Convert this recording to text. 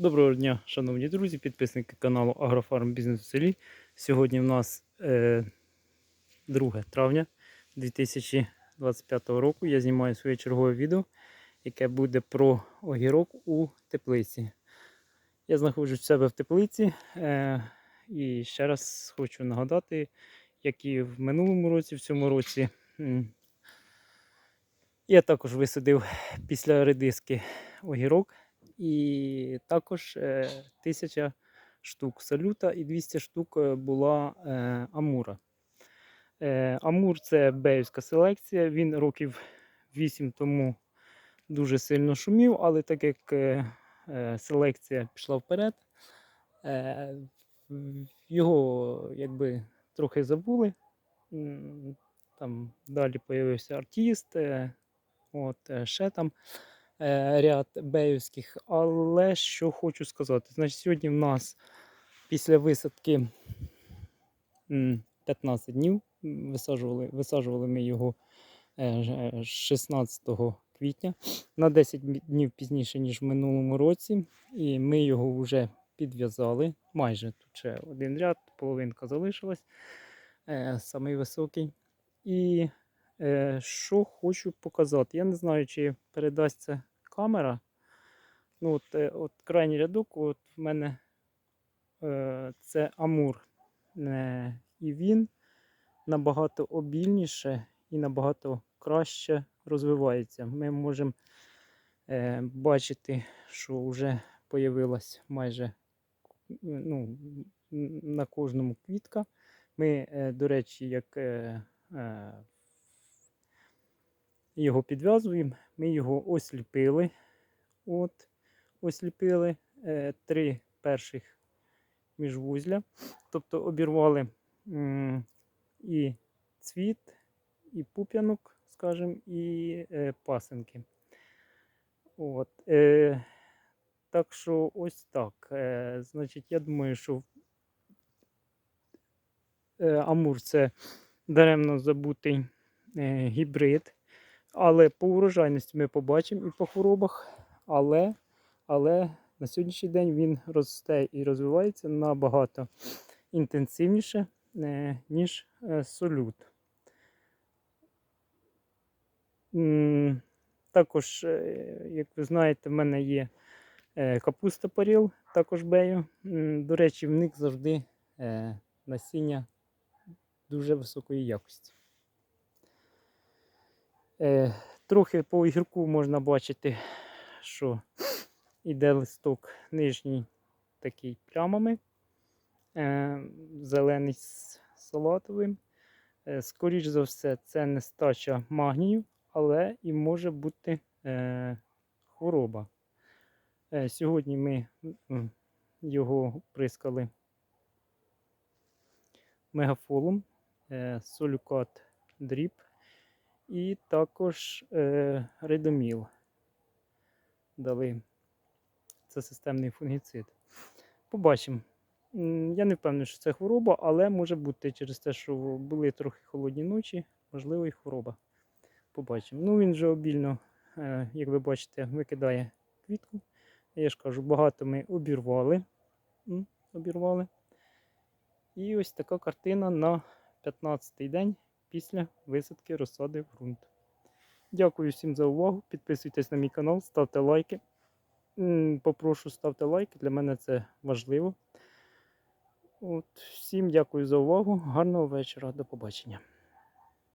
Доброго дня, шановні друзі, підписники каналу Агрофарм Бізнес в селі. Сьогодні в нас е, 2 травня 2025 року. Я знімаю своє чергове відео, яке буде про огірок у теплиці. Я знаходжусь в себе в теплиці е, і ще раз хочу нагадати, як і в минулому році, в цьому році. Я також висадив після редиски огірок. І також е, 1000 штук салюта і 200 штук е, була е, Амура. Е, Амур це беївська селекція. Він років 8 тому дуже сильно шумів, але так як е, е, селекція пішла вперед, е, його якби трохи забули. Там далі з'явився артист, е, от, е, ще там е, ряд беївських. Але що хочу сказати, значить, сьогодні в нас після висадки 15 днів висаджували, висаджували ми його е, ж- е, 16 квітня на 10 днів пізніше, ніж в минулому році. І ми його вже підв'язали. Майже тут ще один ряд, половинка залишилась, е, самий високий. І е, що хочу показати. Я не знаю, чи передасть це камера. Ну, от, е, от крайній рядок, от в мене е, це Амур. Е, і він набагато обільніше і набагато краще розвивається. Ми можемо е, бачити, що вже появилась майже ну, на кожному квітка. Ми, е, до речі, як е, е, його підв'язуємо, ми його осліпили. От, осліпили е, три перших міжвузля. Тобто обірвали м, і цвіт, і пуп'янок, скажімо, і е, пасинки. От, е, так що ось так. Е, значить, я думаю, що е, Амур це даремно забутий е, гібрид. Але по урожайності ми побачимо і по хворобах. Але, але на сьогоднішній день він росте і розвивається набагато інтенсивніше, е, ніж е, солют. Також, е, як ви знаєте, в мене є капуста паріл, також бею. До речі, в них завжди насіння дуже високої якості. Е, Трохи по огірку можна бачити, що іде листок нижній такий плямами, е, зелений з салатовим. Е, Скоріш за все, це нестача магнію, але і може бути хвороба. Сьогодні ми його прискали мегафолом, е, солюкат дріб і також е, ридоміл дали. Це системний фунгіцид. Побачимо. Я не впевнений, що це хвороба, але може бути через те, що були трохи холодні ночі, можливо, і хвороба. Побачимо. Ну, він вже обільно, е, як ви бачите, викидає квітку. Я ж кажу, багато ми обірвали. Обірвали. І ось така картина на 15-й день після висадки розсади в ґрунт. Дякую всім за увагу. Підписуйтесь на мій канал, ставте лайки. Попрошу ставте лайки, для мене це важливо. От, всім дякую за увагу. Гарного вечора. До побачення.